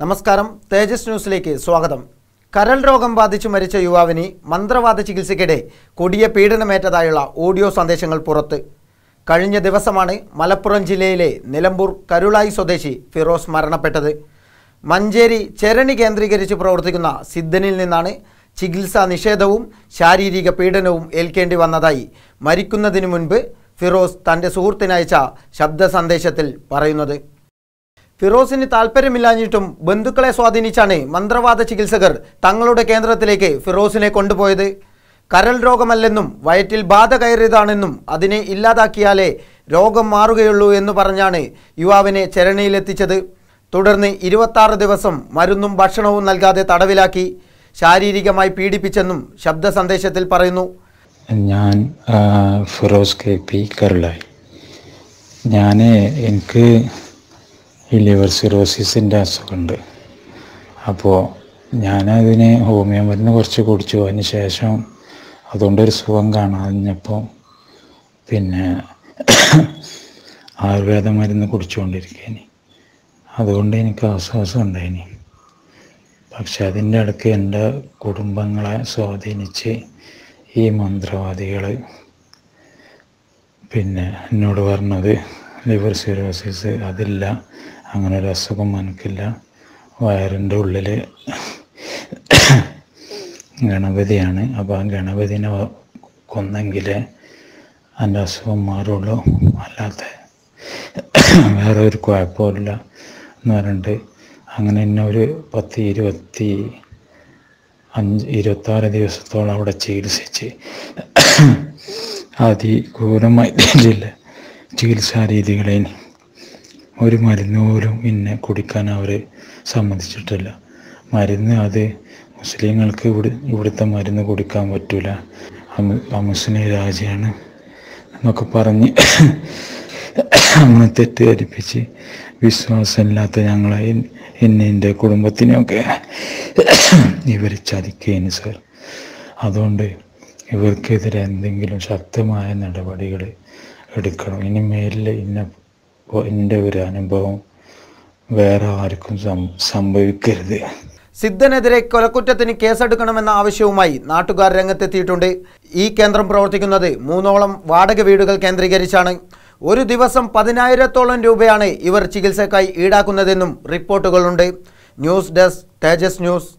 നമസ്കാരം. തേജസ് ന്യൂസിലേക്ക് സ്വാഗതം. കരൾ രോഗം ബാധിച്ചു മരിച്ച യുവാവിന് മന്ത്രവാദ ചികിത്സയ്ക്കിടെ കൊടിയ പീഡനമേറ്റതായുള്ള ഓഡിയോ സന്ദേശങ്ങൾ പുറത്ത്. കഴിഞ്ഞ ദിവസമാണ് മലപ്പുറം ജില്ലയിലെ നിലമ്പൂർ കരുളായി സ്വദേശി ഫിറോസ് മരണപ്പെട്ടത്. മഞ്ചേരി ചെരണി കേന്ദ്രീകരിച്ച് പ്രവർത്തിക്കുന്ന സിദ്ധനിൽ നിന്നാണ് ചികിത്സാ നിഷേധവും ശാരീരിക പീഡനവും ഏൽക്കേണ്ടി വന്നതായി മരിക്കുന്നതിന് മുൻപ് ഫിറോസ് തന്റെ സുഹൃത്തിനയച്ച ശബ്ദ സന്ദേശത്തിൽ പറയുന്നത്. ഫിറോസിന് താല്പര്യമില്ലാഞ്ഞിട്ടും ബന്ധുക്കളെ സ്വാധീനിച്ചാണ് മന്ത്രവാദ ചികിത്സകർ തങ്ങളുടെ കേന്ദ്രത്തിലേക്ക് ഫിറോസിനെ കൊണ്ടുപോയത്. കരൾ രോഗമല്ലെന്നും വയറ്റിൽ ബാധ കയറിയതാണെന്നും അതിനെ ഇല്ലാതാക്കിയാലേ രോഗം മാറുകയുള്ളൂ എന്ന് പറഞ്ഞാണ് യുവാവിനെ ചരണിയിലെത്തിച്ചത്. തുടർന്ന് ഇരുപത്താറ് ദിവസം മരുന്നും ഭക്ഷണവും നൽകാതെ തടവിലാക്കി ശാരീരികമായി പീഡിപ്പിച്ചെന്നും ശബ്ദ സന്ദേശത്തിൽ പറയുന്നു. ഞാൻ ഫിറോസ് കെ പി കരുളായി. ഞാൻ എനിക്ക് ഈ ലിവർ സിറോസിസിന്റെ അസുഖമുണ്ട്. അപ്പോൾ ഞാനതിന് ഹോമിയോ മരുന്ന് കുറച്ച് കുടിച്ചു. അതിന് ശേഷം അതുകൊണ്ടൊരു സുഖം കാണാഞ്ഞപ്പോൾ പിന്നെ ആയുർവേദ മരുന്ന് കുടിച്ചുകൊണ്ടിരിക്കേനി. അതുകൊണ്ട് എനിക്ക് ആശ്വാസം ഉണ്ടായിനി. പക്ഷെ അതിന്റെ ഇടയ്ക്ക് എന്റെ കുടുംബങ്ങളെ സ്വാധീനിച്ച് ഈ മന്ത്രവാദികൾ പിന്നെ എന്നോട് പറഞ്ഞത് ലിവർ സിറോസിസ് അതില്ല. അങ്ങനെ ഒരു അസുഖം എനിക്കില്ല. വയറിന്റെ ഉള്ളിൽ ഗണപതിയാണ്. അപ്പോൾ ആ ഗണപതിനെ കൊന്നെങ്കിൽ എന്റെ അസുഖം മാറുള്ളൂ. അല്ലാത്ത വേറെ ഒരു കുഴപ്പമില്ല എന്ന് പറഞ്ഞിട്ട് അങ്ങനെ എന്നെ ഒരു പത്ത് ഇരുപത്തി അഞ്ച് ഇരുപത്താറ് ദിവസത്തോളം അവിടെ ചികിത്സിച്ച് അതിക്രൂരമായിട്ടുള്ള ചികിത്സാ രീതികളെ ഒരു മരുന്ന് പോലും ഇന്നെ കുടിക്കാൻ അവരെ സമ്മതിച്ചിട്ടില്ല. മരുന്ന് അത് മുസ്ലിങ്ങൾക്ക് ഇവിടെ ഇവിടുത്തെ മരുന്ന് കുടിക്കാൻ പറ്റൂല. അമു- അമുസ്ലിം രാജയാണ് എന്നൊക്കെ പറഞ്ഞ് അങ്ങനെ തെറ്റിദ്ധരിപ്പിച്ച് വിശ്വാസമില്ലാത്ത ഞങ്ങളെ എന്നെ എന്റെ കുടുംബത്തിനെയൊക്കെ ഇവർ ചതിക്കുകയാണ് സർ. അതുകൊണ്ട് ഇവർക്കെതിരെ എന്തെങ്കിലും ശക്തമായ നടപടികൾ എടുക്കണം. ഇനി മേലിൽ ഇന്ന എന്റെ ഒരു അനുഭവം വേറെ ആർക്കും സംഭവിക്കരുത്. സിദ്ധനെതിരെ കൊലക്കുറ്റത്തിന് കേസെടുക്കണമെന്ന ആവശ്യവുമായി നാട്ടുകാർ രംഗത്തെത്തിയിട്ടുണ്ട്. ഈ കേന്ദ്രം പ്രവർത്തിക്കുന്നത് മൂന്നോളം വാടക വീടുകൾ കേന്ദ്രീകരിച്ചാണ്. ഒരു ദിവസം പതിനായിരത്തോളം രൂപയാണ് ഇവർ ചികിത്സക്കായി ഈടാക്കുന്നതെന്നും റിപ്പോർട്ടുകളുണ്ട്. News desk Tejas news.